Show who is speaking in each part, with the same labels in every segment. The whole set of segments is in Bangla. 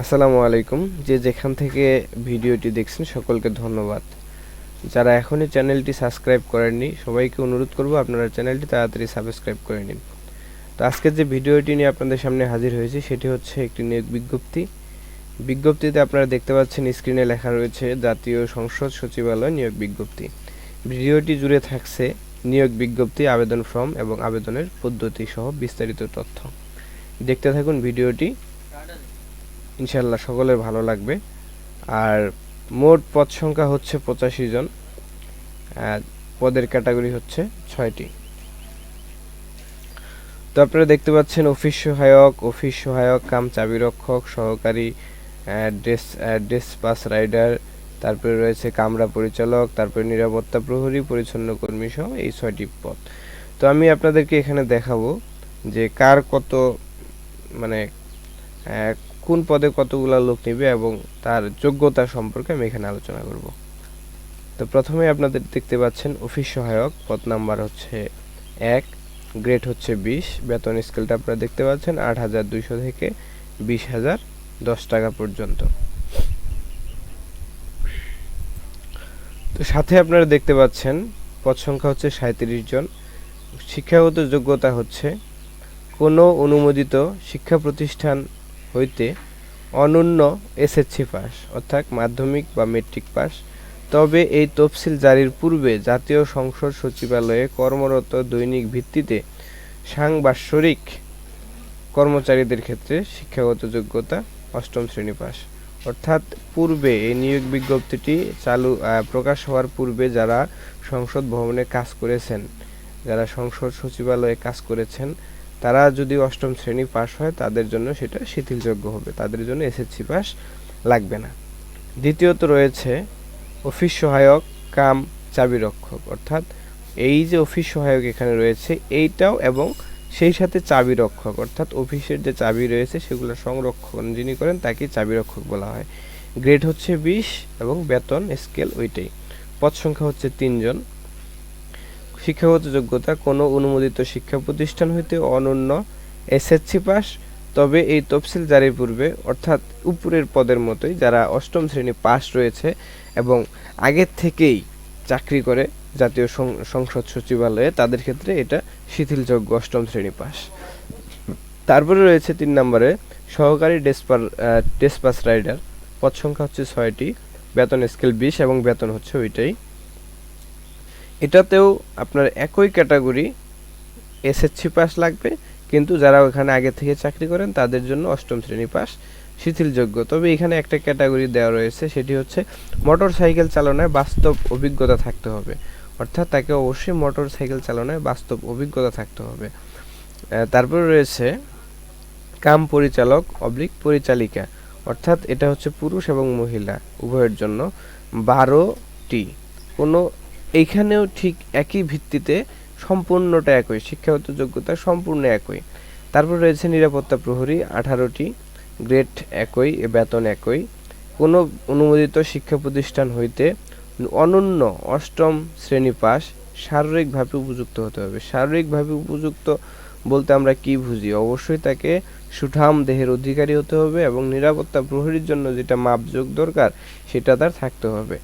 Speaker 1: আসসালামু আলাইকুম। যে যেখান থেকে ভিডিওটি দেখছেন, সকলকে ধন্যবাদ। যারা এখনই চ্যানেলটি সাবস্ক্রাইব করেননি, সবাইকে অনুরোধ করব আপনারা চ্যানেলটি তাড়াতাড়ি সাবস্ক্রাইব করে নিন। তো আজকে যে ভিডিওটি নিয়ে আপনাদের সামনে হাজির হয়েছে, সেটি হচ্ছে একটি নিয়োগ বিজ্ঞপ্তি। বিজ্ঞপ্তিতে আপনারা দেখতে পাচ্ছেন, স্ক্রিনে লেখা রয়েছে, জাতীয় সংসদ সচিবালয় নিয়োগ বিজ্ঞপ্তি। ভিডিওটি জুড়ে থাকছে নিয়োগ বিজ্ঞপ্তি, আবেদন ফর্ম এবং আবেদনের পদ্ধতি সহ বিস্তারিত তথ্য। দেখতে থাকুন ভিডিওটি। ইনশাল্লাহ সকলের ভালো লাগবে। আর মোট পদ সংখ্যা হচ্ছে পঁচাশি জন। পদের ক্যাটাগরি হচ্ছে ছয়টি। তো আপনারা দেখতে পাচ্ছেন অফিস সহায়ক অফিস সহায়ক, কাম চাবিরক্ষক, সহকারী ডেস ডেসপাস রাইডার, তারপরে রয়েছে কামরা পরিচালক, তারপরে নিরাপত্তা প্রহরী, পরিচ্ছন্ন কর্মী সহ এই ছয়টি পদ। তো আমি আপনাদেরকে এখানে দেখাবো যে কার কত মানে কোন পদে কতগুলা লোক নেবে এবং তার যোগ্যতা সম্পর্কে আমি এখানে আলোচনা করব। তো প্রথমে আপনাদের দেখতে পাচ্ছেন অফিস সহায়ক, পদ নাম্বার হচ্ছে এক, গ্রেড হচ্ছে বিশ, বেতন স্কেলটা আপনারা দেখতে পাচ্ছেন আট হাজার দুইশো থেকে বিশ হাজার দশ টাকা পর্যন্ত। তো সাথে আপনারা দেখতে পাচ্ছেন পদ সংখ্যা হচ্ছে সাঁত্রিশ জন। শিক্ষাগত যোগ্যতা হচ্ছে কোনো অনুমোদিত শিক্ষা প্রতিষ্ঠান হইতে অনন্য এসএসসি পাস, অর্থাৎ মাধ্যমিক বা মেট্রিক পাস। তবে এই তফসিল জারির পূর্বে জাতীয় সংসদ সচিবালয়ে কর্মরত দৈনিক ভিত্তিতে সাংবাৎসরিক কর্মচারীদের ক্ষেত্রে শিক্ষাগত যোগ্যতা অষ্টম শ্রেণি পাস। অর্থাৎ পূর্বে এই নিয়োগ বিজ্ঞপ্তিটি চালু প্রকাশ হওয়ার পূর্বে যারা সংসদ ভবনে কাজ করেছেন, যারা সংসদ সচিবালয়ে কাজ করেছেন তারা যদি অষ্টম শ্রেণি পাস হয়, তাদের জন্য সেটা শিথিলযোগ্য হবে। তাদের জন্য এসএসসি পাস লাগবে না। দ্বিতীয়ত রয়েছে অফিস সহায়ক কাম চাবিরক্ষক। অর্থাৎ এই যে অফিস সহায়ক এখানে রয়েছে, এইটাও এবং সেই সাথে চাবি রক্ষক অর্থাৎ অফিসের যে চাবি রয়েছে, সেগুলো সংরক্ষণ যিনি করেন, তাকে চাবি রক্ষক বলা হয়। গ্রেড হচ্ছে বিশ এবং বেতন স্কেল ওইটাই। পদ সংখ্যা হচ্ছে তিনজন। শিক্ষাগত যোগ্যতা কোনো অনুমোদিত শিক্ষা প্রতিষ্ঠান হইতে অনন্য এসএসসি পাস, তবে এই তফসিল জারির পূর্বে, অর্থাৎ উপরের পদের মতোই যারা অষ্টম শ্রেণি পাস রয়েছে এবং আগের থেকেই চাকরি করে জাতীয় সংসদ সচিবালয়ে, তাদের ক্ষেত্রে এটা শিথিলযোগ্য অষ্টম শ্রেণি পাস। তারপরে রয়েছে তিন নম্বরে, সহকারী ডেসপার ডেসপাস রাইডার। পদ সংখ্যা হচ্ছে ছয়টি, বেতন স্কেল বিশ এবং বেতন হচ্ছে ওইটাই। এটাতেও আপনার একই ক্যাটাগরি এসএসসি পাস লাগবে, কিন্তু যারা ওখানে আগে থেকে চাকরি করেন, তাদের জন্য অষ্টম শ্রেণি পাস শিথিলযোগ্য। তবে এখানে একটা ক্যাটাগরি দেওয়া রয়েছে, সেটি হচ্ছে মোটর সাইকেল চালনায় বাস্তব অভিজ্ঞতা থাকতে হবে। অর্থাৎ তাকে অবশ্যই মোটর সাইকেল চালনায় বাস্তব অভিজ্ঞতা থাকতে হবে। তারপর রয়েছে কাম পরিচালক, অবলিক পরিচালিকা। অর্থাৎ এটা হচ্ছে পুরুষ এবং মহিলা, উভয়ের জন্য বারোটি। কোনো এইখানেও ঠিক একই ভিত্তিতে সম্পূর্ণটা একই, শিক্ষাগত যোগ্যতা সম্পূর্ণ একই। তারপর রয়েছে নিরাপত্তা প্রহরী, আঠারোটি, গ্রেড একই বেতন একই। কোনো অনুমোদিত শিক্ষা প্রতিষ্ঠান হইতে অনন্য অষ্টম শ্রেণি পাস শারীরিকভাবে উপযুক্ত হতে হবে। শারীরিকভাবে উপযুক্ত বলতে আমরা কি বুঝি? অবশ্যই তাকে সুঠাম দেহের অধিকারী হতে হবে এবং নিরাপত্তা প্রহরীর জন্য যেটা মাপযোগ দরকার সেটা তার থাকতে হবে।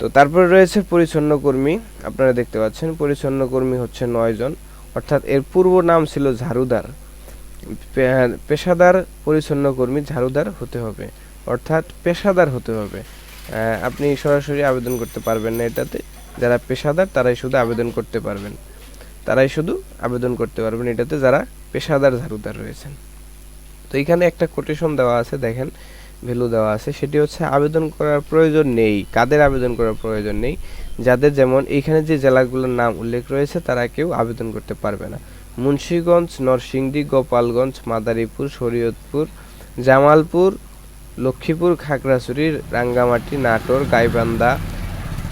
Speaker 1: তো তারপরে রয়েছে পরিচ্ছন্ন কর্মী আপনারা দেখতে পাচ্ছেন। পরিচ্ছন্ন কর্মী হচ্ছে নয় জন। অর্থাৎ এর পূর্ব নাম ছিল ঝাড়ুদার। পেশাদার পরিচ্ছন্ন কর্মী ঝাড়ুদার হতে হবে। অর্থাৎ পেশাদার হতে হবে। আহ, আপনি সরাসরি আবেদন করতে পারবেন না এটাতে। যারা পেশাদার তারাই শুধু আবেদন করতে পারবেন। তারাই শুধু আবেদন করতে পারবেন এটাতে যারা পেশাদার ঝাড়ুদার রয়েছেন। তো এখানে একটা কোটেশন দেওয়া আছে দেখেন। ভ্যালু দেওয়া আছে, সেটি হচ্ছে আবেদন করার প্রয়োজন নেই, কাদের আবেদন করার প্রয়োজন নেই, যাদের যেমন এইখানে যে জেলাগুলোর নাম উল্লেখ রয়েছে, তারা কেউ আবেদন করতে পারবে না। মুন্সীগঞ্জ, নরসিংদী, গোপালগঞ্জ, মাদারীপুর, শরীয়তপুর, জামালপুর, লক্ষ্মীপুর, খাগড়াছড়ি, রাঙ্গামাটি, নাটোর, গাইবান্ধা,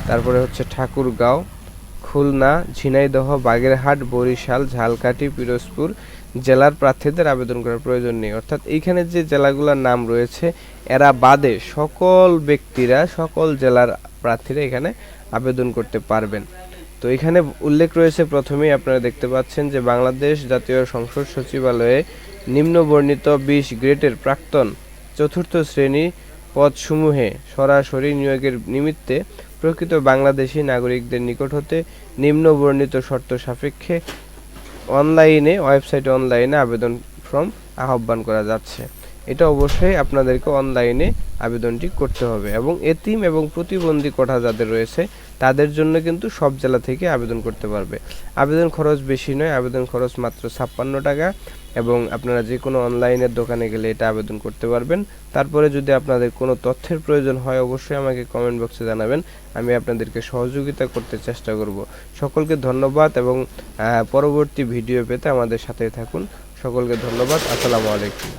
Speaker 1: তারপরে হচ্ছে ঠাকুরগাঁও খুলনা, ঝিনাইদহ, বাগেরহাট, বরিশাল, ঝালকাঠি, পিরোজপুর জেলার প্রার্থীদের আবেদন করার প্রয়োজন নেই। অর্থাৎ এইখানে যে জেলাগুলোর নাম রয়েছে, এরা বাদে সকল ব্যক্তিরা, সকল জেলার প্রার্থীরা এখানে আবেদন করতে পারবেন। তো এখানে উল্লেখ রয়েছে, প্রথমেই আপনারা দেখতে পাচ্ছেন যে বাংলাদেশ জাতীয় সংসদ সচিবালয়ে নিম্নবর্ণিত বিশ গ্রেডের প্রাক্তন চতুর্থ শ্রেণি পদসমূহে সরাসরি নিয়োগের নিমিত্তে প্রকৃত বাংলাদেশী নাগরিকদের নিকট হতে নিম্ন বর্ণিত শর্ত সাপেক্ষে অনলাইনে, ওয়েবসাইটে অনলাইনে আবেদন ফর্ম আহ্বান করা যাচ্ছে। এটা অবশ্যই আপনাদেরকে অনলাইনে আবেদনটি করতে হবে এবং এতিম এবং প্রতিবন্ধী কোঠা যাদের রয়েছে, তাদের জন্য কিন্তু সব জেলা থেকে আবেদন করতে পারবে। আবেদন খরচ বেশি নয়, আবেদন খরচ মাত্র ছাপ্পান্ন টাকা এবং আপনারা যে কোনো অনলাইনের দোকানে গেলে এটা আবেদন করতে পারবেন। তারপরে যদি আপনাদের কোনো তথ্যের প্রয়োজন হয়, অবশ্যই আমাকে কমেন্ট বক্সে জানাবেন, আমি আপনাদেরকে সহযোগিতা করতে চেষ্টা করব। সকলকে ধন্যবাদ এবং পরবর্তী ভিডিও পেতে আমাদের সাথে থাকুন। সকলকে ধন্যবাদ, আসসালামু আলাইকুম।